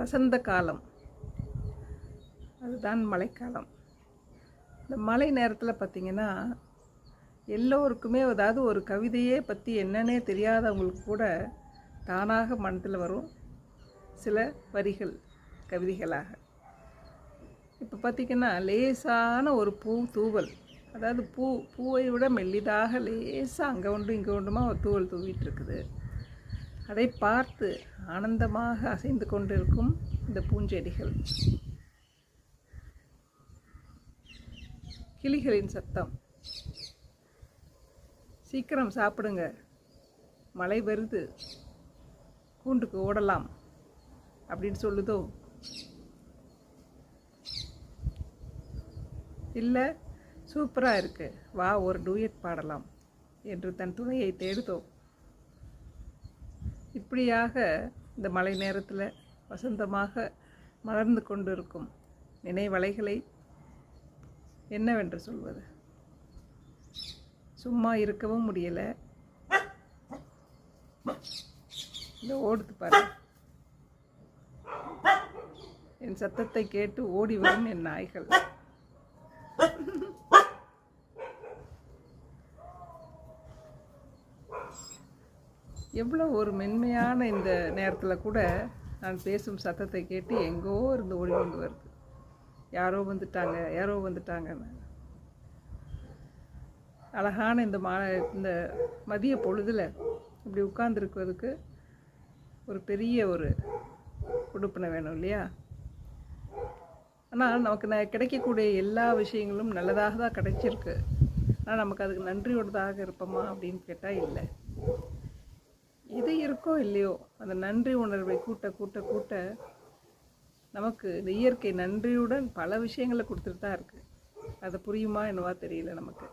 வசந்த காலம் அதுதான் மழைக்காலம். இந்த மழை நேரத்தில் பார்த்திங்கன்னா எல்லோருக்குமே அதாவது ஒரு கவிதையே பற்றி என்னன்னே தெரியாதவங்களுக்கு கூட தானாக மனதில் வரும் சில வரிகள் கவிதைகளாக. இப்போ பார்த்திங்கன்னா லேசான ஒரு பூ தூவல். அதாவது பூ பூவை விட மெல்லிதாக லேசாக அங்கே ஒன்று இங்கே ஒன்றுமா ஒரு தூவல் தூவிட்டு இருக்குது. அதை பார்த்து ஆனந்தமாக அசைந்து கொண்டிருக்கும் இந்த பூஞ்செடிகள். கிளிகளின் சத்தம். சீக்கிரம் சாப்பிடுங்க. மழை வருது. கூண்டுக்கு ஓடலாம். அப்படின்னு சொல்லுதோ? இல்லை சூப்பராக இருக்குது வா ஒரு டூயட் பாடலாம். என்று தன் துணையை தேடுதோ? இப்படியாக இந்த மழை நேரத்தில் வசந்தமாக மலர்ந்து கொண்டிருக்கும் நினைவலைகளை என்னவென்று சொல்வது? சும்மா இருக்கவும் முடியலை. இந்த ஓடுது பாரு. என் சத்தத்தை கேட்டு ஓடி வரும் என் நாய்கள். எவ்வளோ ஒரு மென்மையான இந்த நேரத்தில் கூட நான் பேசும் சத்தத்தை கேட்டு எங்கோ இருந்து ஓடி கொண்டு வருது. யாரோ வந்துட்டாங்க யாரோ வந்துட்டாங்கன்னு. அழகான இந்த மா இந்த மதிய பொழுதில் இப்படி உட்கார்ந்துருக்கிறதுக்கு ஒரு பெரிய ஒரு கொடுப்பினை வேணும் இல்லையா? ஆனால் நமக்கு ந கிடைக்கக்கூடிய எல்லா விஷயங்களும் நல்லதாக தான் கிடைச்சிருக்கு. ஆனால் நமக்கு அதுக்கு நன்றியோடதாக இருப்போமா அப்படின்னு கேட்டால் இல்லை. இருக்கோ இல்லையோ அந்த நன்றி உணர்வை கூட்ட கூட்ட கூட்ட நமக்கு இந்த இயற்கை நன்றியுடன் பல விஷயங்களை கொடுத்துட்டு தான் இருக்குது அது புரியுமா என்னவா தெரியல நமக்கு.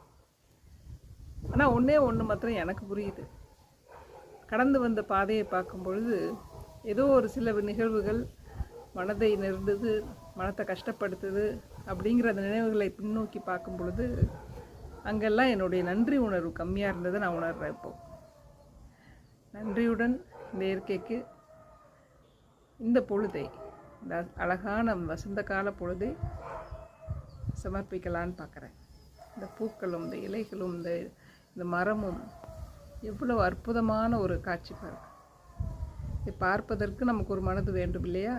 ஆனால் ஒன்றே ஒன்று மாத்திரம் எனக்கு புரியுது. கடந்து வந்த பாதையை பார்க்கும் பொழுது ஏதோ ஒரு சில நிகழ்வுகள் மனதை நெருந்தது மனத்தை கஷ்டப்படுத்துது அப்படிங்கிற அந்த நினைவுகளை பின்னோக்கி பார்க்கும் பொழுது அங்கெல்லாம் என்னுடைய நன்றி உணர்வு கம்மியாக இருந்ததை நான் உணர்றேன் இப்போது நன்றியுடன் இந்த இயற்கைக்கு இந்த பொழுதை இந்த அழகான வசந்த கால பொழுதை சமர்ப்பிக்கலான்னு பார்க்குறேன். இந்த பூக்களும் இந்த இலைகளும் இந்த இந்த மரமும் எவ்வளவு அற்புதமான ஒரு காட்சி பாருங்கள் இதை பார்ப்பதற்கு நமக்கு ஒரு மனது வேண்டும் இல்லையா?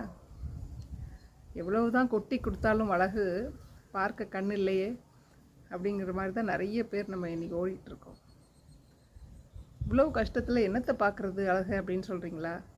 எவ்வளவு தான் கொட்டி கொடுத்தாலும் அழகு பார்க்க கண் இல்லையே அப்படிங்கிற மாதிரி தான் நிறைய பேர் நம்ம இன்றைக்கி ஓடிட்டுருக்கோம் இவ்வளோ கஷ்டத்தில் என்னத்தை பார்க்குறது அழகு அப்படின்னு சொல்கிறீங்களா